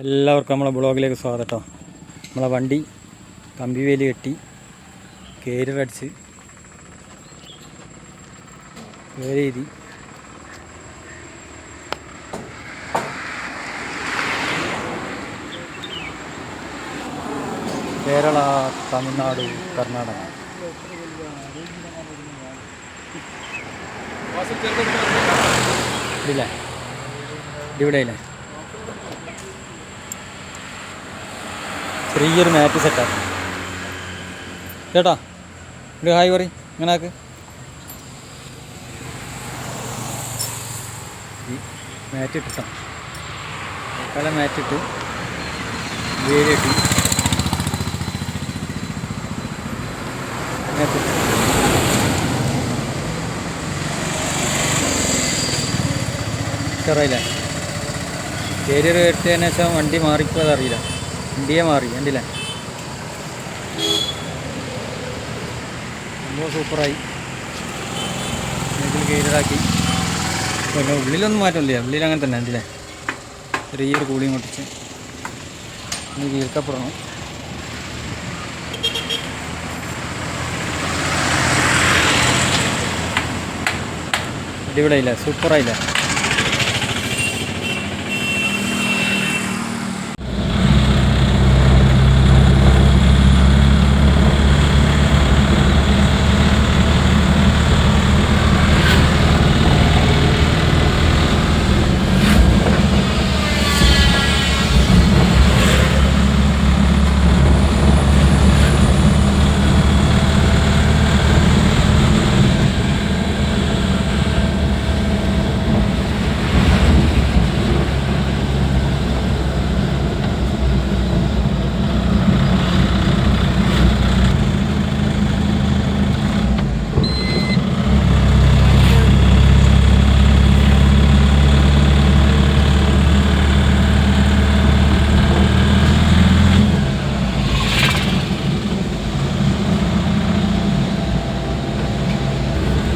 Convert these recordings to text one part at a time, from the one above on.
എല്ലാവർക്കും നമ്മളെ ബ്ലോഗിലേക്ക് സ്വാഗതം നമ്മളെ വണ്ടി കമ്പി വേലി കെട്ടി കേരിറടിച്ച് വേല എഴുതി കേരള തമിഴ്നാട് കർണാടക. ഇവിടെ ഇല്ലേ ചെറിയൊരു മാറ്റ് സെറ്റാണ് കേട്ടോ? ഒരു ഹായ് പറ ഇങ്ങനെ ആക്ക്. മാറ്റ് ഇട്ട് തൽക്കാലം മാറ്റ് ഇട്ട് വേര് കെട്ടി. മാറ്റ് ഇട്ടു. ഉഷാറായില്ലേ കേരിയർ കെട്ടിയതിനു ശേഷം വണ്ടി മാറിപ്പോൾ അതറിയില്ല വണ്ടിയെ മാറി കണ്ടില്ലേ? സംഭവം സൂപ്പറായി. ഇതിൽ പിന്നെ ഉള്ളിലൊന്നും മാറ്റമില്ല. ഉള്ളിൽ അങ്ങനെ തന്നെ കണ്ടില്ലേ? ചെറിയൊരു കൂളിയും കൊട്ടിച്ച് ഇനി കീഴ്ക്കപ്പുറണം സൂപ്പറായില്ലേ?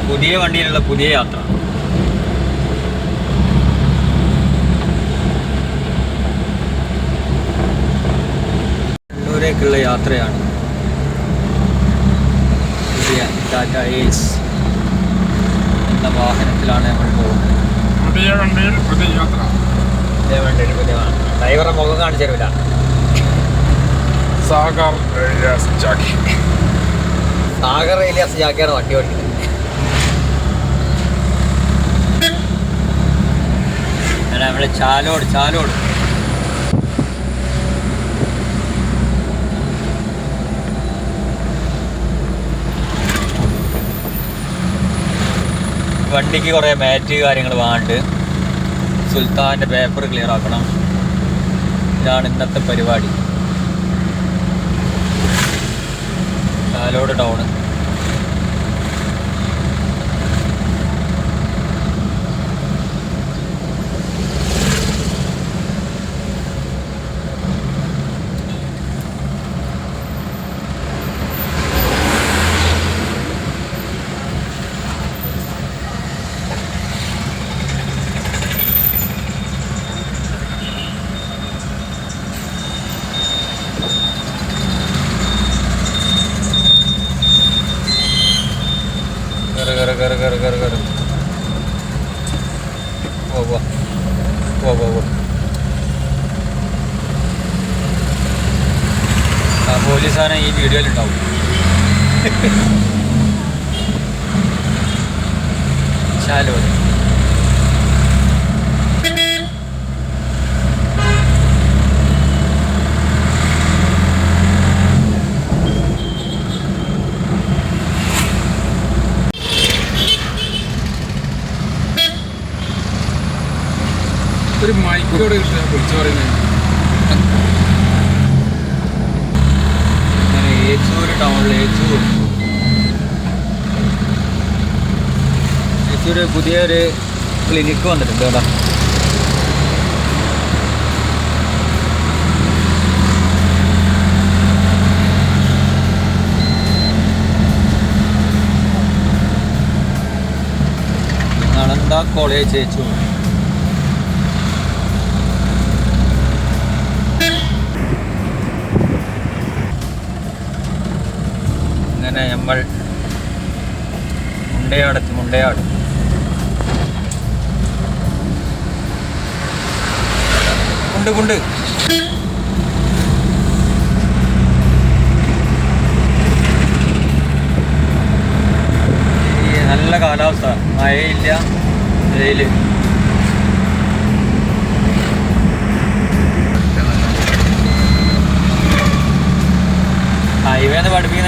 പുതിയ വണ്ടിയിലുള്ള പുതിയ യാത്ര. കണ്ണൂരേക്കുള്ള യാത്രയാണ് പുതിയ ടാറ്റ ഏസ് എന്ന വാഹനത്തിലാണ് നമ്മൾ പോകുന്നത്. പുതിയ വണ്ടിയിൽ പുതിയ യാത്ര. പുതിയ വണ്ടിയിൽ പുതിയ ഡ്രൈവറെ മുഖം കാണിച്ചു തരൂല. സാഗർ സാഗർ ഏലിയാസ് ജാക്കിയാണ് വണ്ടി ഓടിക്കുന്നത്. നമ്മുടെ ചാലോട് ചാലോട്. വണ്ടിക്ക് കുറേ മാറ്റ് കാര്യങ്ങൾ വാണ്ട് സുൽത്താന്റെ പേപ്പർ ക്ലിയർ ആക്കണം. ഇതാണ് ഇന്നത്തെ പരിപാടി. ചാലോട് ടൗണ് കയറ് കയറ് കയറ് കയറ്. ഓ വാ. ഓ വാ പോ ആ പോലീസാണ് ഈ വീഡിയോയിലുണ്ടാവും ശാലോ ഒരു മൈക്കോട് കിട്ടുക വിളിച്ചു പറയുന്നത്. ഏച്ചൂർ ടൗണിൽ ഏച്ചൂർ ഏച്ചൂർ പുതിയൊരു ക്ലിനിക്ക് വന്നിട്ടുണ്ട് കേട്ടോ. നളന്ദ കോളേജ് ഏച്ചൂർ അങ്ങനെ നമ്മൾ മുണ്ടയാടത്ത് മുണ്ടയാട്. കുണ്ട് കുണ്ട്. നല്ല കാലാവസ്ഥ. മഴയില്ല വെയിൽ.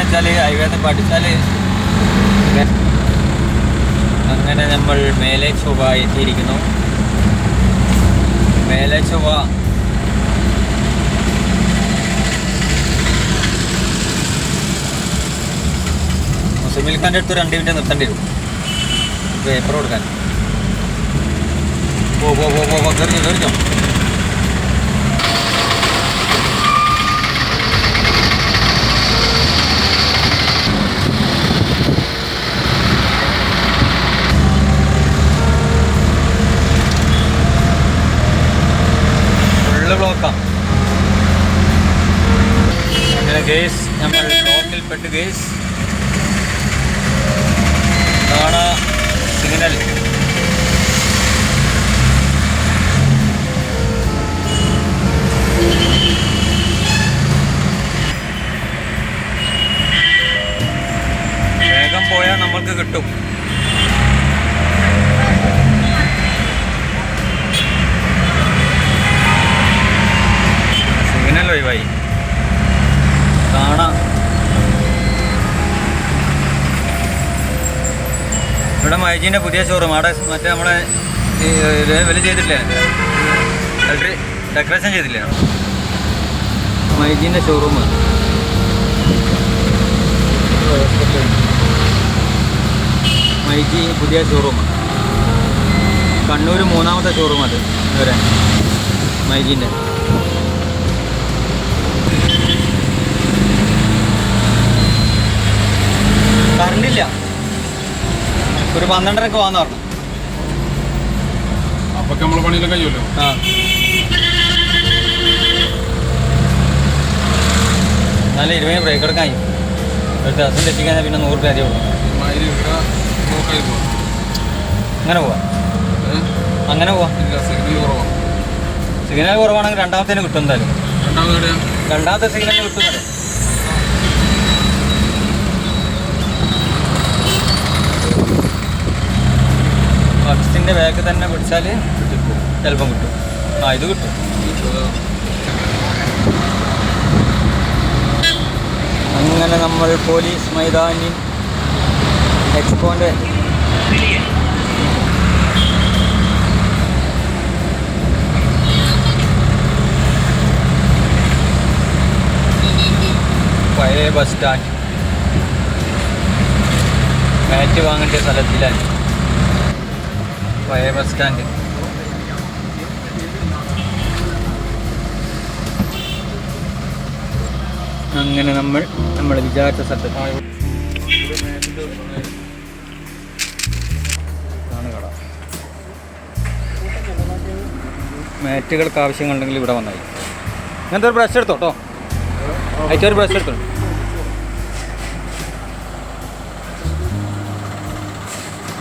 എന്ന് പഠിപ്പിക്കുന്ന വെച്ചാൽ ഹൈവേ പഠിച്ചാൽ അങ്ങനെ നമ്മൾ മേലെ ചൊവ്വ എത്തിയിരിക്കുന്നു. മേലെ ചൊവ്വ. മുസ്ലിം ഖാന്റെ അടുത്ത് രണ്ട് മിനിറ്റ് നിർത്തേണ്ടി വരും. പേപ്പർ കൊടുക്കാൻ. ഓ ഓ ഓ ഓ പോ കയറിഞ്ഞോ പെട്ട് ഇതാണ് സിഗ്നൽ. വേഗം പോയാൽ നമ്മൾക്ക് കിട്ടും. സിഗ്നൽ ഒഴിവായി കാണാം ഇവിടെ മൈജീന്റെ പുതിയ ഷോറൂം അവിടെ മറ്റേ നമ്മളെ വില ചെയ്തിട്ടില്ലേ? ഡെക്കറേഷൻ ചെയ്തില്ലേ മൈജീന്റെ ഷോറൂം മൈജി പുതിയ ഷോറൂം കണ്ണൂർ മൂന്നാമത്തെ ഷോറൂം അത് ഇവരെ മൈജീന്റെ കറണ്ടില്ല ഒരു പന്ത്രണ്ടരക്ക് പോകാന്ന് പറഞ്ഞു. അപ്പൊ നമ്മൾ പണിയെല്ലാം കഴിയുമല്ലോ? ആ. നല്ല ഇരുപത് ബ്രേക്ക് എടുക്കാൻ ഒരു ദിവസം തെറ്റിക്കഴിഞ്ഞാൽ പിന്നെ നൂറ് രൂപ ഉള്ളൂ. മയിൽ അങ്ങനെ പോവാം? അങ്ങനെ പോവാം. സിഗ്നൽ കുറവാണെങ്കിൽ രണ്ടാമത്തേന് കിട്ടും എന്തായാലും. രണ്ടാമത്തെ സിഗ്നലിന് കിട്ടുന്നത് ബസ്സിന്റെ ബാക്ക് തന്നെ പിടിച്ചാൽ ചിലപ്പം കിട്ടും. ആ ഇത് കിട്ടും. അങ്ങനെ നമ്മൾ പോലീസ് മൈതാനി എക്സ്പോന്റെ പഴയ ബസ് സ്റ്റാൻഡ് മാറ്റ് വാങ്ങേണ്ട സ്ഥലത്തിലാണ് പഴയ ബസ് സ്റ്റാൻഡ് അങ്ങനെ നമ്മൾ നമ്മൾ വിചാരിച്ച സ്ഥലത്ത് മാറ്റുകൾക്ക് ആവശ്യങ്ങളുണ്ടെങ്കിൽ ഇവിടെ വന്നായി. ഇങ്ങനത്തെ ഒരു ബ്രഷ് എടുത്തോ കേട്ടോ ബ്രഷ് എടുത്തോ?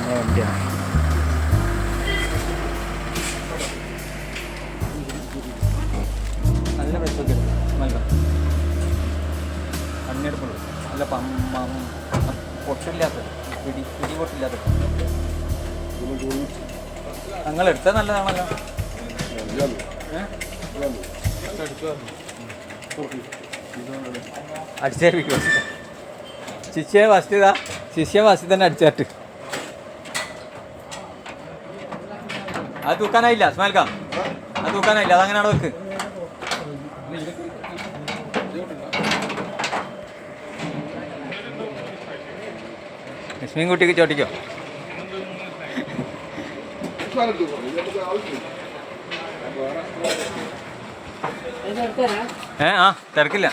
നമ്മളെ പം- പൊട്ടില്ലാത്തത്. പിടി പിടി പൊട്ടില്ലാത്തത് നിങ്ങൾ എടുത്തത് നല്ലതാണല്ലോ? അടിച്ചേൽപ്പിക്കും ശിഷ്യ വസ്തുത ശിഷ്യ വസ്തു തന്നെ അടിച്ചാട്ട്. അത് തൂക്കാനായില്ല സ്മാൽക്കാം. അത് തൂക്കാനായില്ല അതങ്ങനെയാണ് വെക്ക്? ലക്ഷ്മിയും കുട്ടിക്ക് ചോട്ടിക്കോ? ഏ ആ തിരക്കില്ല.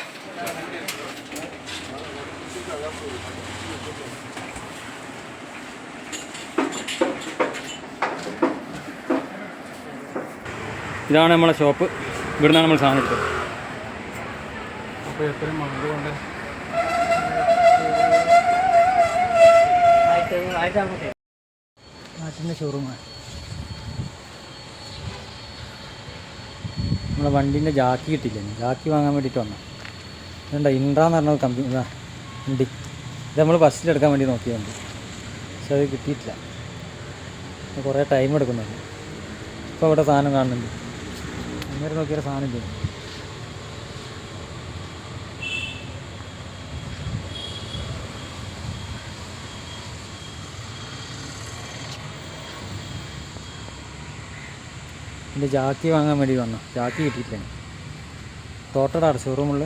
ഇതാണ് നമ്മളെ ഷോപ്പ്. ഇവിടുന്നാണ് നമ്മൾ സാധനം എടുത്തത്. അപ്പോൾ എത്രയും മണൽ വേണ്ടേ മാറ്റിന്റെ ഷോറൂമാണ് നമ്മളെ വണ്ടീന്റെ ജാക്കി കിട്ടില്ലേ ജാക്കി വാങ്ങാൻ വേണ്ടിയിട്ട് വന്നു ഇതുണ്ട? ഇൻട്രാന്ന് പറഞ്ഞ കമ്പനി ഇതാ വണ്ടി. ഇത് നമ്മൾ ബസ്സിലെടുക്കാൻ വേണ്ടി നോക്കിയതുണ്ട് പക്ഷെ അത് കിട്ടിയിട്ടില്ല. കുറേ ടൈം എടുക്കുന്നുണ്ട്. ഇപ്പോൾ ഇവിടെ സാധനം കാണുന്നുണ്ട്. അന്നേരം നോക്കിയൊരു സാധനം ഇല്ല? ഇതിന്റെ ജാക്കി വാങ്ങാൻ വേണ്ടി വന്നു. ജാക്കി കിട്ടിയിട്ടില്ല ടോട്ടടാണ് ഷോറൂമുള്ള